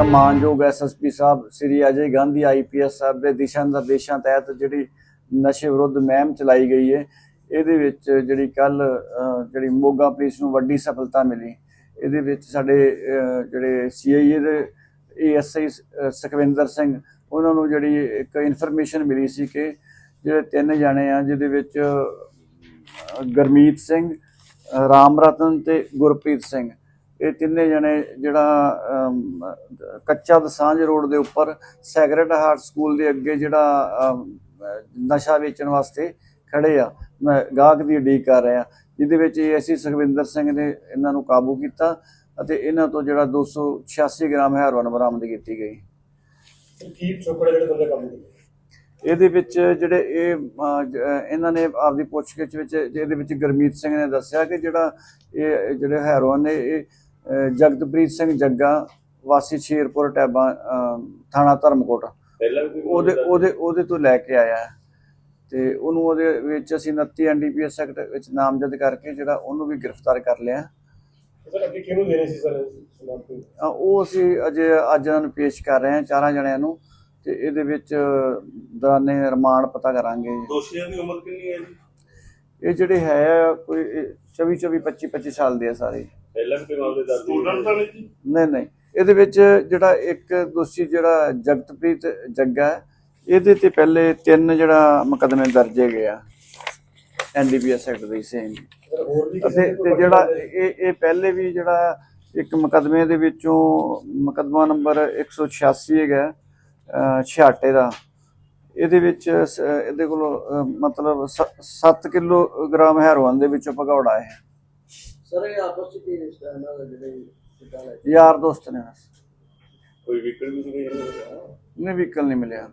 ਜਿਹੜਾ ਮਾਨਯੋਗ ਐਸਐਸਪੀ ਸਾਹਿਬ ਸ੍ਰੀ ਅਜੇ ਗਾਂਧੀ ਆਈਪੀਐਸ ਸਾਹਿਬ ਦੇ ਦਿਸ਼ਾ ਨਿਰਦੇਸ਼ਾਂ ਤਹਿਤ ਜਿਹੜੀ ਨਸ਼ੇ ਵਿਰੁੱਧ ਮਹਿਮ ਚਲਾਈ ਗਈ ਹੈ ਇਹਦੇ ਵਿੱਚ ਜਿਹੜੀ ਕੱਲ ਜਿਹੜੀ ਮੋਗਾ ਪੁਲਿਸ ਨੂੰ ਵੱਡੀ ਸਫਲਤਾ ਮਿਲੀ। ਇਹਦੇ ਵਿੱਚ ਸਾਡੇ ਅਹ, ਜਿਹੜੇ ਸੀਆਈਏ ਦੇ ਏਐਸਆਈ ਸੁਖਵਿੰਦਰ ਸਿੰਘ ਉਹਨਾਂ ਨੂੰ ਜਿਹੜੀ ਇੱਕ ਇਨਫੋਰਮੇਸ਼ਨ ਮਿਲੀ ਸੀ ਕਿ ਜਿਹੜੇ ਤਿੰਨ ਜਾਣੇ ਆ ਜਿਹਦੇ ਵਿੱਚ ਅਹ, ਗਰਮੀਤ ਸਿੰਘ ਰਾਮ ਰਤਨ ਤੇ ਗੁਰਪ੍ਰੀਤ ਸਿੰਘ। ਇਹ ਤਿੰਨੇ ਜਣੇ ਜਿਹੜਾ ਕੱਚਾ ਦਸਾਂਝ ਰੋਡ ਦੇ ਉੱਪਰ ਸੈਕਰਡ ਹਾਰਟ ਸਕੂਲ ਦੇ ਅੱਗੇ ਜਿਹੜਾ ਨਸ਼ਾ ਵੇਚਣ ਵਾਸਤੇ ਖੜੇ ਆ। ਮ- ਗਾਹਕ ਦੀ ਉਡੀਕ ਕਰ ਰਹੇ। ਜਿਹਦੇ ਵਿੱਚ ਏਐਸਸੀ ਸੁਖਵਿੰਦਰ ਸਿੰਘ ਨੇ ਇਹਨਾਂ ਨੂੰ ਕਾਬੂ ਕੀਤਾ ਅਤੇ ਇਹਨਾਂ ਤੋਂ ਜਿਹੜਾ 286 ਗ੍ਰਾਮ ਹੈਰੋਇਨ ਬਰਾਮਦ ਕੀਤੀ ਗਈ। ਕੀ ਚੋਪੜੇ ਜਿਹੜੇ ਬੰਦੇ ਕੰਮ ਕਰਦੇ ਇਹਦੇ ਵਿੱਚ ਜਿਹੜੇ ਇਹ ਇਹਨਾਂ ਨੇ ਆਪਦੀ ਪੁੱਛਗਿੱਛ ਵਿੱਚ ਇਹਦੇ ਵਿੱਚ ਗੁਰਮੀਤ ਸਿੰਘ ਨੇ ਦੱਸਿਆ ਕਿ ਜਿਹੜਾ ਇਹ ਜਿਹੜੇ ਹੈਰੋਇਨ ਨੇ ਇਹ ਜਗਤਪ੍ਰੀਤ ਸਿੰਘ ਜੱਗਾ ਵਾਸੀ ਸ਼ੇਰਪੁਰ ਟੈਬਾ ਥਾਣਾ ਧਰਮਕੋਟ। ਉਹਦੇ ਉਹਦੇ ਉਹਦੇ ਤੋਂ ਲੈ ਕੇ ਆਇਆ। ਤੇ ਉਹਨੂੰ ਉਹਦੇ ਵਿੱਚ ਅਸੀਂ 29 ਐਨਡੀਪੀਐਸ ਐਕਟ ਵਿੱਚ ਨਾਮਜ਼ਦ ਕਰਕੇ ਜਿਹੜਾ ਉਹਨੂੰ ਵੀ ਗ੍ਰਿਫਤਾਰ ਕਰ ਲਿਆ। ਸਰ ਅੱਗੇ ਕਿਹਨੂੰ ਦੇਣੇ ਸੀ ਸਰ ਸਮਾਨ ਕੋਈ ਅਹ, ਉਹ ਅਸੀਂ ਅਜੇ ਅੱਜ ਇਹਨਾਂ ਨੂੰ ਪੇਸ਼ ਕਰ ਰਹੇ ਹਾਂ ਚਾਰਾਂ ਜਣਿਆਂ ਨੂੰ। ਤੇ ਇਹਦੇ ਵਿੱਚ ਦਾਨੇ ਰਿਮਾਂਡ ਪਤਾ ਕਰਾਂਗੇ। ਦੋਸ਼ੀਆਂ ਦੀ ਉਮਰ ਕਿੰਨੀ ਹੈ ਜੀ? ਇਹ ਜਿਹੜੇ ਹੈ ਕੋਈ 24 24 25 25 ਸਾਲ ਦੇ ਆ ਸਾਰੇ। ਪਹਿਲਾਂ ਵੀ ਮਾਮਲੇ ਦਰਜ ਸਟੂਡੈਂਟ ਤਾਂ ਨਹੀਂ ਜੀ? ਨਹੀਂ ਨਹੀਂ। ਇਹਦੇ ਵਿੱਚ ਜਿਹੜਾ ਇੱਕ ਦੋਸ਼ੀ ਜਿਹੜਾ ਜਗਤਪ੍ਰੀਤ ਜੱਗਾ ਇਹਦੇ ਤੇ ਪਹਿਲੇ ਤਿੰਨ ਜਿਹੜਾ ਮੁਕਦਮੇ ਦਰਜੇ ਗਏ ਆ। ਐਨਡੀਪੀਐਸ ਐਕਟ ਦੇ ਸੇਮ ਅਤੇ ਤੇ ਜਿਹੜਾ ਇਹ ਇਹ ਪਹਿਲੇ ਵੀ ਜਿਹੜਾ ਇੱਕ ਮੁਕਦਮੇ ਦੇ ਵਿੱਚੋਂ ਮੁਕਦਮਾ ਨੰਬਰ 186 ਹੈਗਾ ਅਹ, ਛਿਆਟੇ ਦਾ ਇਹਦੇ ਵਿੱਚ ਸ- ਇਹਦੇ ਕੋਲ ਮਤਲਬ 7 ਕਿਲੋਗ੍ਰਾਮ ਹੈਰੋਇਨ ਦੇ ਵਿੱਚੋਂ ਭਗੌੜਾ ਹੈ। ਸਰ ਇਹ ਆਪਸ ਵਿੱਚ ਕੀ ਰਿਸ਼ਤਾ ਇਹਨਾਂ ਦਾ ਜਿਹੜੇ ਸਿੱਧਾ ਲੈ ਯਾਰ ਦੋਸਤ ਨੇ ਕੋਈ ਵਿਕਟ ਵੀ ਨਹੀਂ ਹੈ ਨੇ ਵਹੀਕਲ ਨਹੀਂ ਮਿਲਿਆ।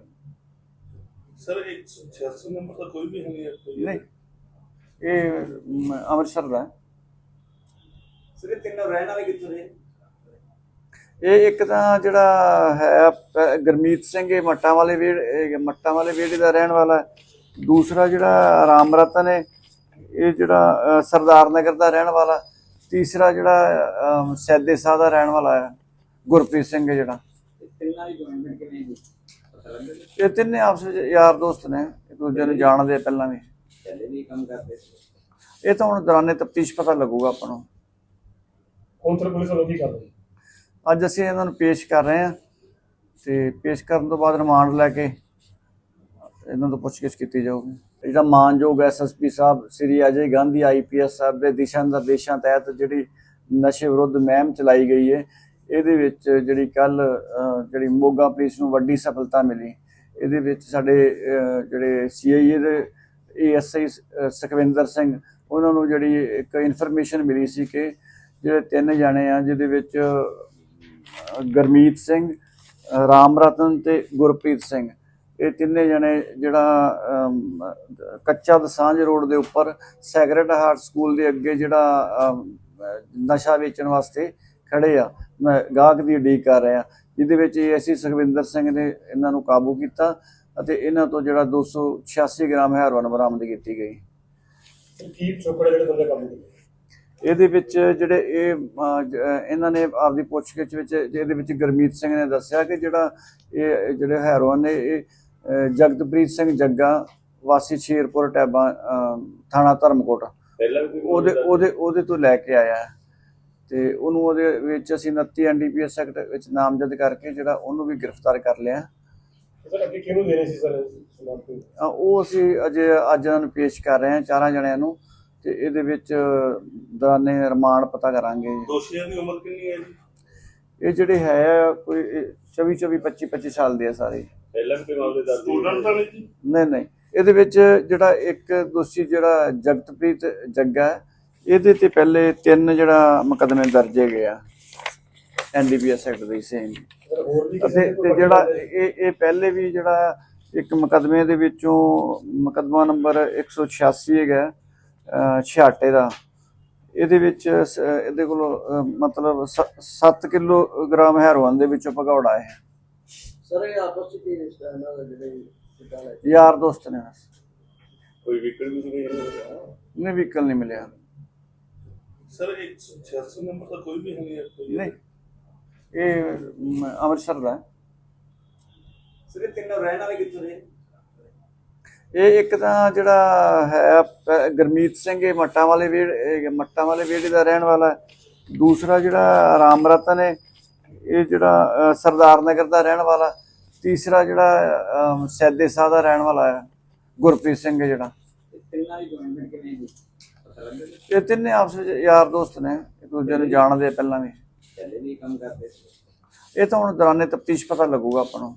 ਸਰ 186 ਨੰਬਰ ਦਾ ਕੋਈ ਵੀ ਹੈ ਨਹੀਂ ਕੋਈ ਨਹੀਂ ਇਹ ਮ, ਅੰਮ੍ਰਿਤਸਰ ਦਾ ਹੈ। ਸਰ ਇਹ ਤਿੰਨੋਂ ਰਹਿਣ ਵਾਲੇ ਕਿੱਥੋਂ ਦੇ? ਇਹ ਇੱਕ ਤਾਂ ਜਿਹੜਾ ਹੈ ਪ- ਗੁਰਮੀਤ ਸਿੰਘ ਇਹ ਮੱਟਾਂ ਵਾਲੇ ਵੇੜ ਇਹ ਮੱਟਾਂ ਵਾਲੇ ਵੇੜੇ ਦਾ ਰਹਿਣ ਵਾਲਾ ਹੈ। ਦੂਸਰਾ ਜਿਹੜਾ ਰਾਮ ਰਤਨ ਹੈ ਇਹ ਜਿਹੜਾ ਸਰਦਾਰ ਨਗਰ ਦਾ ਰਹਿਣ ਵਾਲਾ ਤੀਸਰਾ ਜਿਹੜਾ ਸੈਦੇ ਸਾਹ ਦਾ ਰਹਿਣ ਵਾਲਾ ਹੈ ਗੁਰਪ੍ਰੀਤ ਸਿੰਘ ਜਿਹੜਾ। ਇਹ ਤਿੰਨਾਂ ਆਪਸ ਵਿੱਚ ਯਾਰ ਦੋਸਤ ਨੇ ਇੱਕ ਦੂਜੇ ਨੂੰ ਜਾਣਦੇ ਪਹਿਲਾਂ ਵੀ। ਇਹ ਤਾਂ ਹੁਣ ਦੌਰਾਨੇ ਤਫਤੀਸ਼ ਪਤਾ ਲੱਗੂਗਾ ਆਪਾਂ ਨੂੰ। ਹੁਣ ਤੱਕ ਪੁਲਿਸ ਵੱਲੋਂ ਕੀ ਕਰ ਰਹੀ ਅੱਜ ਅਸੀਂ ਇਹਨਾਂ ਨੂੰ ਪੇਸ਼ ਕਰ ਰਹੇ ਹਾਂ ਤੇ ਪੇਸ਼ ਕਰਨ ਤੋਂ ਬਾਅਦ ਰਿਮਾਂਡ ਲੈ ਕੇ ਇਹਨਾਂ ਤੋਂ ਪੁੱਛਗਿੱਛ ਕੀਤੀ ਜਾਊਗੀ। ਜਿਹੜਾ ਮਾਨਯੋਗ ਐਸਐਸਪੀ ਸਾਹਿਬ ਸ੍ਰੀ ਅਜੇ ਗਾਂਧੀ ਆਈਪੀਐਸ ਸਾਹਿਬ ਦੇ ਦਿਸ਼ਾ ਨਿਰਦੇਸ਼ਾਂ ਤਹਿਤ ਜਿਹੜੀ ਨਸ਼ੇ ਵਿਰੁੱਧ ਮਹਿਮ ਚਲਾਈ ਗਈ ਹੈ ਇਹਦੇ ਵਿੱਚ ਜਿਹੜੀ ਕੱਲ ਜਿਹੜੀ ਮੋਗਾ ਪੁਲਿਸ ਨੂੰ ਵੱਡੀ ਸਫਲਤਾ ਮਿਲੀ। ਇਹਦੇ ਵਿੱਚ ਸਾਡੇ ਅਹ, ਜਿਹੜੇ ਸੀਆਈਏ ਦੇ ਏਐਸਆਈ ਸੁਖਵਿੰਦਰ ਸਿੰਘ ਉਹਨਾਂ ਨੂੰ ਜਿਹੜੀ ਇੱਕ ਇਨਫੋਰਮੇਸ਼ਨ ਮਿਲੀ ਸੀ ਕਿ ਜਿਹੜੇ ਤਿੰਨ ਜਾਣੇ ਆ ਜਿਹਦੇ ਵਿੱਚ ਅਹ, ਗਰਮੀਤ ਸਿੰਘ ਰਾਮ ਰਤਨ ਤੇ ਗੁਰਪ੍ਰੀਤ ਸਿੰਘ। ਇਹ ਤਿੰਨੇ ਜਣੇ ਜਿਹੜਾ ਕੱਚਾ ਦਸਾਂਝ ਰੋਡ ਦੇ ਉੱਪਰ ਸੈਕਰਡ ਹਾਰਟ ਸਕੂਲ ਦੇ ਅੱਗੇ ਜਿਹੜਾ ਨਸ਼ਾ ਵੇਚਣ ਵਾਸਤੇ ਖੜੇ ਆ। ਮੈਂ ਗਾਹਕ ਦੀ ਉਡੀਕ ਕਰ ਰਿਹਾ। ਜਿਹਦੇ ਵਿੱਚ ਏਸੀ ਸੁਖਵਿੰਦਰ ਸਿੰਘ ਨੇ ਇਹਨਾਂ ਨੂੰ ਕਾਬੂ ਕੀਤਾ ਅਤੇ ਇਹਨਾਂ ਤੋਂ ਜਿਹੜਾ 286 ਗ੍ਰਾਮ ਹੈਰੋਇਨ ਬਰਾਮਦ ਕੀਤੀ ਗਈ। ਕੀ ਚੋਪੜੇ ਜਿਹੜੇ ਬੰਦੇ ਕੰਮ ਕਰਦੇ ਇਹਦੇ ਵਿੱਚ ਜਿਹੜੇ ਇਹ ਇਹਨਾਂ ਨੇ ਆਪਦੀ ਪੁੱਛਗਿੱਛ ਵਿੱਚ ਇਹਦੇ ਵਿੱਚ ਗੁਰਮੀਤ ਸਿੰਘ ਨੇ ਦੱਸਿਆ ਕਿ ਜਿਹੜਾ ਇਹ ਜਿਹੜੇ ਹੈਰੋਇਨ ਨੇ ਇਹ ਜਗਤਪ੍ਰੀਤ ਸਿੰਘ ਜੱਗਾ ਵਾਸੀ ਸ਼ੇਰਪੁਰ ਟੈਬਾ ਥਾਣਾ ਧਰਮਕੋਟ। ਉਹਦੇ ਉਹਦੇ ਉਹਦੇ ਤੋਂ ਲੈ ਕੇ ਆਇਆ। ਤੇ ਉਹਨੂੰ ਉਹਦੇ ਵਿੱਚ ਅਸੀਂ 29 ਐਨਡੀਪੀਐਸ ਐਕਟ ਵਿੱਚ ਨਾਮਜ਼ਦ ਕਰਕੇ ਜਿਹੜਾ ਉਹਨੂੰ ਵੀ ਗ੍ਰਿਫਤਾਰ ਕਰ ਲਿਆ। ਸਰ ਅੱਗੇ ਕਿਹਨੂੰ ਦੇਣੇ ਸੀ ਸਰ ਸਮਾਨ ਕੋਈ ਅਹ, ਉਹ ਅਸੀਂ ਅਜੇ ਅੱਜ ਇਹਨਾਂ ਨੂੰ ਪੇਸ਼ ਕਰ ਰਹੇ ਹਾਂ ਚਾਰਾਂ ਜਣਿਆਂ ਨੂੰ। ਤੇ ਇਹਦੇ ਵਿੱਚ ਦੌਰਾਨੇ ਰਿਮਾਂਡ ਪਤਾ ਕਰਾਂਗੇ। ਦੋਸ਼ੀਆਂ ਦੀ ਉਮਰ ਕਿੰਨੀ ਹੈ ਜੀ? ਇਹ ਜਿਹੜੇ ਹੈ ਕੋਈ 24 24 25 25 ਸਾਲ ਦੇ ਆ ਸਾਰੇ। ਪਹਿਲਾਂ ਵੀ ਮਾਮਲੇ ਦਰਜ ਸਟੂਡੈਂਟ ਤਾਂ ਨਹੀਂ ਜੀ। ਨਹੀਂ ਨਹੀਂ। ਇਹਦੇ ਵਿੱਚ ਜਿਹੜਾ ਇੱਕ ਦੋਸ਼ੀ ਜਿਹੜਾ ਜਗਤਪ੍ਰੀਤ ਜੱਗਾ ਇਹਦੇ ਤੇ ਪਹਿਲੇ ਤਿੰਨ ਜਿਹੜਾ ਮੁਕੱਦਮੇ ਦਰਜੇ ਗਏ ਆ। ਐਨਡੀਪੀਐਸ ਐਕਟ ਦੇ ਸੇਮ ਅਤੇ ਤੇ ਜਿਹੜਾ ਇਹ ਇਹ ਪਹਿਲੇ ਵੀ ਜਿਹੜਾ ਇੱਕ ਮੁਕੱਦਮੇ ਦੇ ਵਿੱਚੋਂ ਮੁਕੱਦਮਾ ਨੰਬਰ 186 ਹੈਗਾ ਅਹ, ਛਿਆਟੇ ਦਾ ਇਹਦੇ ਵਿੱਚ ਇਹਦੇ ਕੋਲ ਮਤਲਬ 7 ਕਿਲੋਗ੍ਰਾਮ ਹੈਰੋਇਨ ਦੇ ਵਿੱਚੋਂ ਭਗੌੜਾ ਹੈ। ਸਰ ਇਹ ਆਪਸ ਵਿੱਚ ਕੀ ਰਿਸ਼ਤਾ ਇਹਨਾਂ ਜਿਹੜੇ ਯਾਰ ਦੋਸਤ ਨੇ ਬਸ। ਕੋਈ ਵਿਕਟ ਵੀ ਨਹੀਂ ਨਹੀਂ ਵਹੀਕਲ ਨਹੀਂ ਮਿਲਿਆ। ਸਰ 186 ਨੰਬਰ ਦਾ ਕੋਈ ਵੀ ਹੈ ਨਹੀਂ ਕੋਈ ਨਹੀਂ। ਇਹ ਅੰਮ੍ਰਿਤਸਰ ਦਾ। ਸਰ ਇਹ ਤਿੰਨੋਂ ਰਹਿਣ ਵਾਲੇ ਕਿੱਥੋਂ ਦੇ? ਇਹ ਇੱਕ ਤਾਂ ਜਿਹੜਾ ਹੈ ਗੁਰਮੀਤ ਸਿੰਘ ਇਹ ਮੱਟਾਂ ਵਾਲੇ ਵੇੜ ਮੱਟਾਂ ਵਾਲੇ ਵੇੜੇ ਦਾ ਰਹਿਣ ਵਾਲਾ ਹੈ। ਦੂਸਰਾ ਜਿਹੜਾ ਰਾਮ ਰਤਨ ਹੈ ਇਹ ਜਿਹੜਾ ਸਰਦਾਰ ਨਗਰ ਦਾ ਰਹਿਣ ਵਾਲਾ। ਤੀਸਰਾ ਜਿਹੜਾ ਸੈਦੇ ਸਾਹ ਦਾ ਰਹਿਣ ਵਾਲਾ ਹੈ ਗੁਰਪ੍ਰੀਤ ਸਿੰਘ ਜਿਹੜਾ। ਤਿੰਨਾਂ ਦੀ ਜੁਆਇਨਮੈਂਟ ਕਿਵੇਂ ਜੀ? ਪਤਾ ਲੱਗਾ ਇਹ ਤਿੰਨੇ ਆਪਸ ਵਿੱਚ ਯਾਰ ਦੋਸਤ ਨੇ ਇੱਕ ਦੂਜੇ ਨੂੰ ਜਾਣਦੇ ਪਹਿਲਾਂ ਵੀ। ਪਹਿਲੇ ਵੀ ਕੰਮ ਕਰਦੇ ਸੀ? ਇਹ ਤਾਂ ਹੁਣ ਦੌਰਾਨੇ ਤਫਤੀਸ਼ ਪਤਾ ਲੱਗੂਗਾ ਆਪਾਂ ਨੂੰ।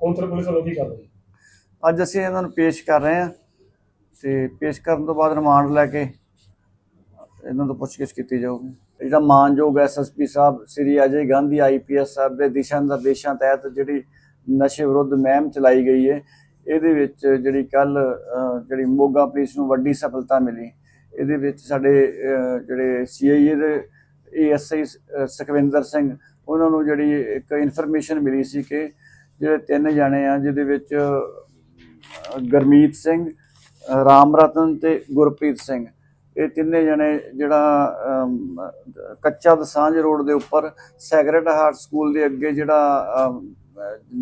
ਹੁਣ ਪੁਲਿਸ ਵੱਲੋਂ ਕੀ ਕਰ ਰਹੀ ਅੱਜ ਅਸੀਂ ਇਹਨਾਂ ਨੂੰ ਪੇਸ਼ ਕਰ ਰਹੇ ਹਾਂ ਤੇ ਪੇਸ਼ ਕਰਨ ਤੋਂ ਬਾਅਦ ਰਿਮਾਂਡ ਲੈ ਕੇ ਇਹਨਾਂ ਤੋਂ ਪੁੱਛਗਿੱਛ ਕੀਤੀ ਜਾਊਗੀ। ਜਿਹੜਾ ਮਾਨਯੋਗ ਐਸਐਸਪੀ ਸਾਹਿਬ ਸ੍ਰੀ ਅਜੇ ਗਾਂਧੀ ਆਈਪੀਐਸ ਸਾਹਿਬ ਦੇ ਦਿਸ਼ਾ ਨਿਰਦੇਸ਼ਾਂ ਤਹਿਤ ਜਿਹੜੀ ਨਸ਼ੇ ਵਿਰੁੱਧ ਮਹਿਮ ਚਲਾਈ ਗਈ ਹੈ ਇਹਦੇ ਵਿੱਚ ਜਿਹੜੀ ਕੱਲ ਜਿਹੜੀ ਮੋਗਾ ਪੁਲਿਸ ਨੂੰ ਵੱਡੀ ਸਫਲਤਾ ਮਿਲੀ। ਇਹਦੇ ਵਿੱਚ ਸਾਡੇ ਅਹ, ਜਿਹੜੇ ਸੀਆਈਏ ਦੇ ਏਐਸਆਈ ਸੁਖਵਿੰਦਰ ਸਿੰਘ ਉਹਨਾਂ ਨੂੰ ਜਿਹੜੀ ਇੱਕ ਇਨਫੋਰਮੇਸ਼ਨ ਮਿਲੀ ਸੀ ਕਿ ਜਿਹੜੇ ਤਿੰਨ ਜਾਣੇ ਆ ਜਿਹਦੇ ਵਿੱਚ ਗਰਮੀਤ ਸਿੰਘ ਰਾਮ ਰਤਨ ਤੇ ਗੁਰਪ੍ਰੀਤ ਸਿੰਘ। ਇਹ ਤਿੰਨੇ ਜਣੇ ਜਿਹੜਾ ਕੱਚਾ ਦਸਾਂਝ ਰੋਡ ਦੇ ਉੱਪਰ ਸੈਕਰਡ ਹਾਰਟ ਸਕੂਲ ਦੇ ਅੱਗੇ ਜਿਹੜਾ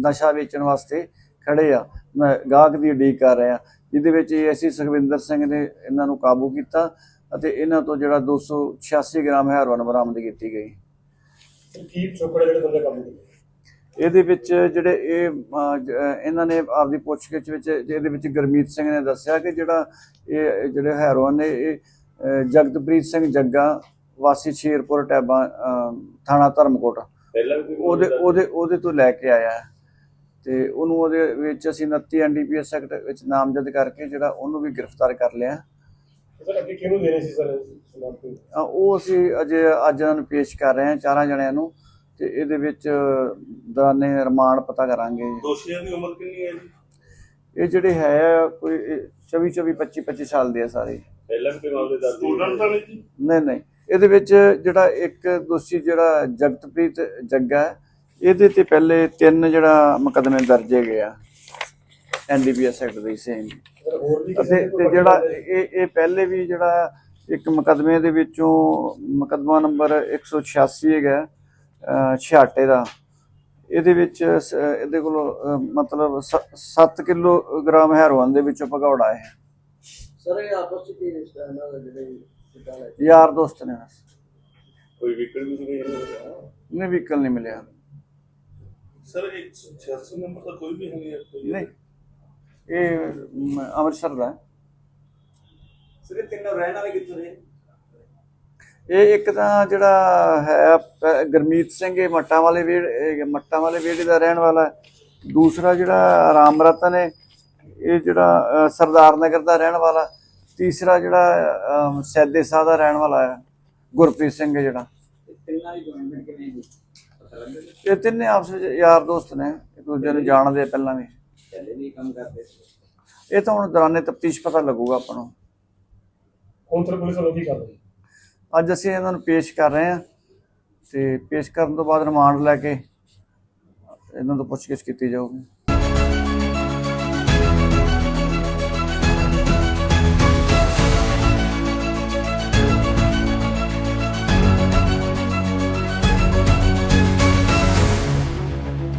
ਨਸ਼ਾ ਵੇਚਣ ਵਾਸਤੇ ਖੜੇ ਆ। ਮੈਂ ਗਾਹਕ ਦੀ ਉਡੀਕ ਕਰ ਰਿਹਾ। ਜਿਹਦੇ ਵਿੱਚ ਏਸੀ ਸੁਖਵਿੰਦਰ ਸਿੰਘ ਨੇ ਇਹਨਾਂ ਨੂੰ ਕਾਬੂ ਕੀਤਾ ਅਤੇ ਇਹਨਾਂ ਤੋਂ ਜਿਹੜਾ 286 ਗ੍ਰਾਮ ਹੈਰੋਇਨ ਬਰਾਮਦ ਕੀਤੀ ਗਈ। ਕੀ ਚੋਪੜੇ ਜਿਹੜੇ ਬੰਦੇ ਕੰਮ ਕਰਦੇ ਇਹਦੇ ਵਿੱਚ ਜਿਹੜੇ ਇਹ ਇਹਨਾਂ ਨੇ ਆਪਦੀ ਪੁੱਛਗਿੱਛ ਵਿੱਚ ਇਹਦੇ ਵਿੱਚ ਗੁਰਮੀਤ ਸਿੰਘ ਨੇ ਦੱਸਿਆ ਕਿ ਜਿਹੜਾ ਇਹ ਜਿਹੜੇ ਹੈਰੋਇਨ ਨੇ ਇਹ ਜਗਤਪ੍ਰੀਤ ਸਿੰਘ ਜੱਗਾ ਵਾਸੀ ਸ਼ੇਰਪੁਰ ਟੈਬਾ ਥਾਣਾ ਧਰਮਕੋਟ। ਉਹਦੇ ਉਹਦੇ ਉਹਦੇ ਤੋਂ ਲੈ ਕੇ ਆਇਆ। ਹੈ। ਤੇ ਉਹਨੂੰ ਉਹਦੇ ਵਿੱਚ ਅਸੀਂ 29 ਐਨਡੀਪੀਐਸ ਐਕਟ ਵਿੱਚ ਨਾਮਜ਼ਦ ਕਰਕੇ ਜਿਹੜਾ ਉਹਨੂੰ ਵੀ ਗ੍ਰਿਫਤਾਰ ਕਰ ਲਿਆ। ਸਰ ਅੱਗੇ ਕਿਹਨੂੰ ਦੇਣੇ ਸੀ ਸਰ ਸਮਾਨ ਕੋਈ? ਅਹ, ਉਹ ਅਸੀਂ ਅਜੇ ਅੱਜ ਇਹਨਾਂ ਨੂੰ ਪੇਸ਼ ਕਰ ਰਹੇ ਹਾਂ ਚਾਰਾਂ ਜਣਿਆਂ ਨੂੰ। ਤੇ ਇਹਦੇ ਵਿੱਚ ਦੌਰਾਨੇ ਰਿਮਾਂਡ ਪਤਾ ਕਰਾਂਗੇ ਦੋਸ਼ੀਆਂ ਦੀ ਉਮਰ ਕਿੰਨੀ ਹੈ ਜੀ? ਇਹ ਜਿਹੜੇ ਹੈ ਕੋਈ 24 24 25 25 ਸਾਲ ਦੇ ਆ ਸਾਰੇ। ਪਹਿਲਾਂ ਵੀ ਮਾਮਲੇ ਦਰਜ ਸਟੂਡੈਂਟ ਤਾਂ ਨਹੀਂ ਜੀ? ਨਹੀਂ ਨਹੀਂ। ਇਹਦੇ ਵਿੱਚ ਜਿਹੜਾ ਇੱਕ ਦੋਸ਼ੀ ਜਿਹੜਾ ਜਗਤਪ੍ਰੀਤ ਜੱਗਾ ਹੈ, ਇਹਦੇ ਤੇ ਪਹਿਲੇ ਤਿੰਨ ਜਿਹੜਾ ਮੁਕੱਦਮੇ ਦਰਜੇ ਗਏ ਆ। ਐਨਡੀਪੀਐਸ ਐਕਟ ਦੇ ਸੇਮ ਅਤੇ ਤੇ ਜਿਹੜਾ ਇਹ ਇਹ ਪਹਿਲੇ ਵੀ ਜਿਹੜਾ ਇੱਕ ਮੁਕੱਦਮੇ ਦੇ ਵਿੱਚੋਂ ਮੁਕੱਦਮਾ ਨੰਬਰ 186 ਹੈਗਾ। ਛਿਆਟੇ ਦਾ। ਇਹਦੇ ਵਿੱਚ ਇਹਦੇ ਕੋਲ ਮਤਲਬ 7 ਕਿਲੋਗ੍ਰਾਮ ਹੈਰੋਇਨ ਦੇ ਵਿੱਚੋਂ ਭਗੌੜਾ ਹੈ। ਸਰ ਇਹ ਆਪਸ ਵਿੱਚ ਕੀ ਰਿਸ਼ਤਾ ਇਹਨਾਂ ਦਾ ਜਿਹੜੇ ਯਾਰ ਦੋਸਤ ਨੇ ਬਸ। ਕੋਈ ਵਿਕਟ ਵੀ ਨਹੀਂ ਵਹੀਕਲ ਨਹੀਂ ਮਿਲਿਆ। ਸਰ 186 ਨੰਬਰ ਦਾ ਕੋਈ ਵੀ ਹੈ ਨਹੀਂ ਨਹੀਂ ਇਹ ਅੰਮ੍ਰਿਤਸਰ ਦਾ। ਸਰ ਤਿੰਨੋਂ ਰਹਿਣ ਵਾਲੇ ਕਿੱਥੋਂ ਦੇ? ਇਹ ਇੱਕ ਤਾਂ ਜਿਹੜਾ ਹੈ ਗੁਰਮੀਤ ਸਿੰਘ ਇਹ ਮੱਟਾਂ ਵਾਲੇ ਵੇੜ ਮੱਟਾਂ ਵਾਲੇ ਵੇੜੇ ਦਾ ਰਹਿਣ ਵਾਲਾ ਹੈ। ਦੂਸਰਾ ਜਿਹੜਾ ਰਾਮ ਰਤਨ ਹੈ ਇਹ ਜਿਹੜਾ ਸਰਦਾਰ ਨਗਰ ਦਾ ਰਹਿਣ ਵਾਲਾ ਤੀਸਰਾ ਜਿਹੜਾ ਸੈਦੇ ਸਾਹ ਦਾ ਰਹਿਣ ਵਾਲਾ ਹੈ ਗੁਰਪ੍ਰੀਤ ਸਿੰਘ ਜਿਹੜਾ। ਤਿੰਨਾਂ ਦੀ ਜੁਆਇਨਮੈਂਟ ਕਿਵੇਂ ਜੀ? ਪਤਾ ਲੱਗਾ ਇਹ ਤਿੰਨੇ ਆਪਸ ਵਿੱਚ ਯਾਰ ਦੋਸਤ ਨੇ ਇੱਕ ਦੂਜੇ ਨੂੰ ਜਾਣਦੇ ਆ ਪਹਿਲਾਂ ਵੀ। ਪਹਿਲੇ ਵੀ ਕੰਮ ਕਰਦੇ ਸੀ। ਇਹ ਤਾਂ ਹੁਣ ਦੌਰਾਨੇ ਤਫਤੀਸ਼ ਪਤਾ ਲੱਗੂਗਾ ਆਪਾਂ ਨੂੰ। ਤੱਕ ਪੁਲਿਸ ਵੱਲੋਂ ਕੀ ਕਰ ਰਹੀ ਅੱਜ ਅਸੀਂ ਇਹਨਾਂ ਨੂੰ ਪੇਸ਼ ਕਰ ਰਹੇ ਹਾਂ ਤੇ ਪੇਸ਼ ਕਰਨ ਤੋਂ ਬਾਅਦ ਰਿਮਾਂਡ ਲੈ ਕੇ ਇਹਨਾਂ ਤੋਂ ਪੁੱਛਗਿੱਛ ਕੀਤੀ ਜਾਊਗੀ।